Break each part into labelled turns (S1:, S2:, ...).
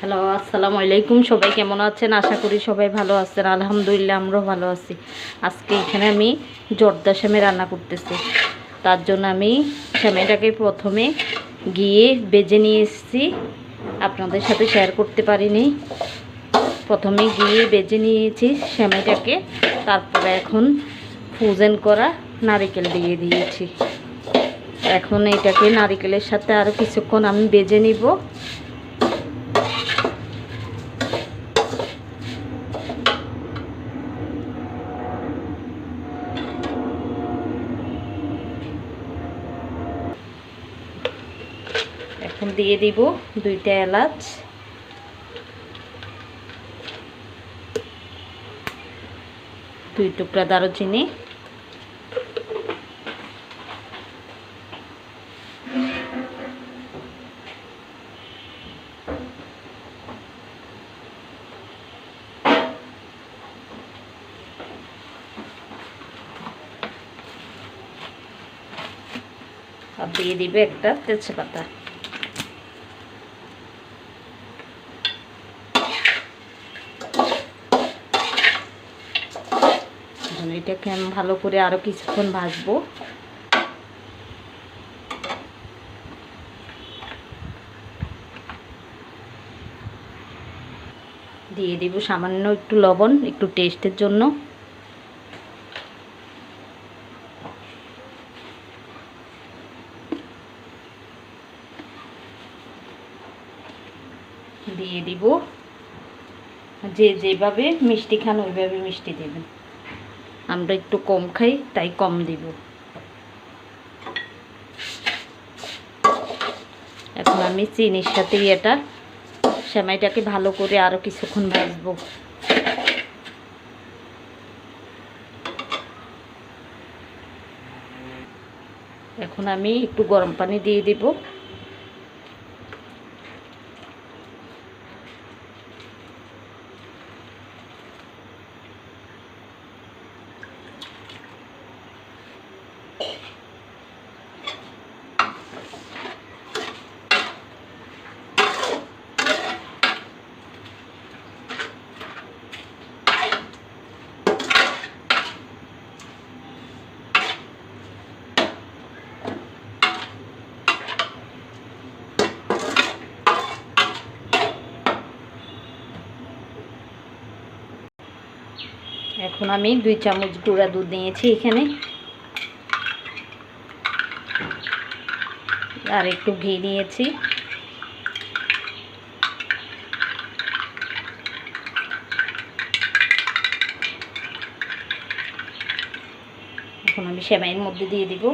S1: Hello, আসসালামু আলাইকুম। সবাই কেমন আছেন? আশা করি সবাই ভালো আছেন। আলহামদুলিল্লাহ, আমরাও ভালো আছি। আজকে এখানে আমি জর্দা শ্যামে রান্না করতেছি। তার জন্য আমি সেমাইটাকে প্রথমে গিয়ে বেজে নিয়ে এসেছি। আপনাদের সাথে শেয়ার করতে পারিনি। প্রথমে গিয়ে বেজে নিয়েছি সেমাইটাকে তারপরে এখন ফ্রোজেন করা নারিকেল দিয়ে দিয়েছি। এখন এটাকে নারিকেলের সাথে আরও কিছুক্ষণ আমি বেজে নিব। দিয়ে দিব দুইটা এলাচ। দুই টুকরা দারুচিনি। আর দিয়ে দিবে একটা তেজপাতা। এখন এটাকে আমি ভালো করে আরও কিছুক্ষণ ভাজবো। দিয়ে দিব সামান্য একটু লবণ, একটু টেস্টের জন্য। দিয়ে দিব। যে যেভাবে মিষ্টি খান, ওইভাবে মিষ্টি দেবেন। আমরা একটু কম খাই, তাই কম দিব। এখন আমি চিনির সাথে এটা সেমাইটাকে ভালো করে আরও কিছুক্ষণ ভাজবো। এখন আমি একটু গরম পানি দিয়ে দিব। এখন আমি দুই চামচ গুঁড়া দুধ নিয়েছি এখানে। আর একটু ঘি নিয়েছি। এখন আমি সেমাইয়ের মধ্যে দিয়ে দিব।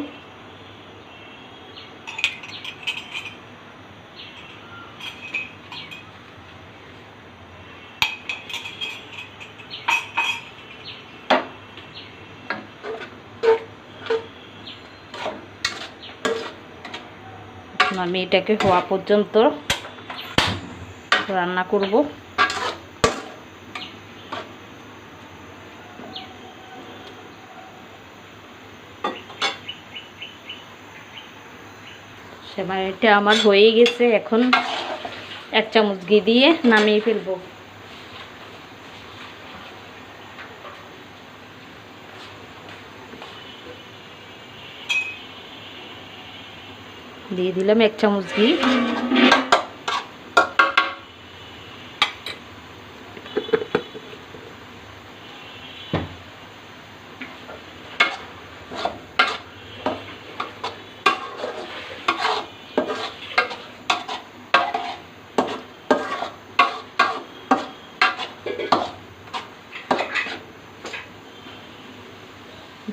S1: আমি এটাকে হওয়া পর্যন্ত রান্না করব। এটা আমার হয়ে গেছে। এখন এক চামচ ঘি দিয়ে নামিয়ে ফেলব। দিয়ে দিলাম এক চামচ ঘি।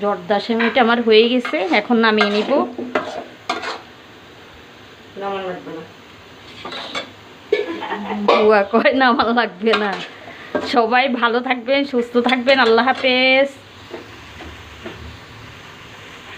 S1: জর্দা সেমিটা আমার হয়ে গেছে এখন নামিয়ে নিব।
S2: নামান লাগবে না।
S1: বুয়া কয় না, আমার লাগবে না। সবাই ভালো থাকবেন, সুস্থ থাকবেন, আল্লাহ হাফেজ।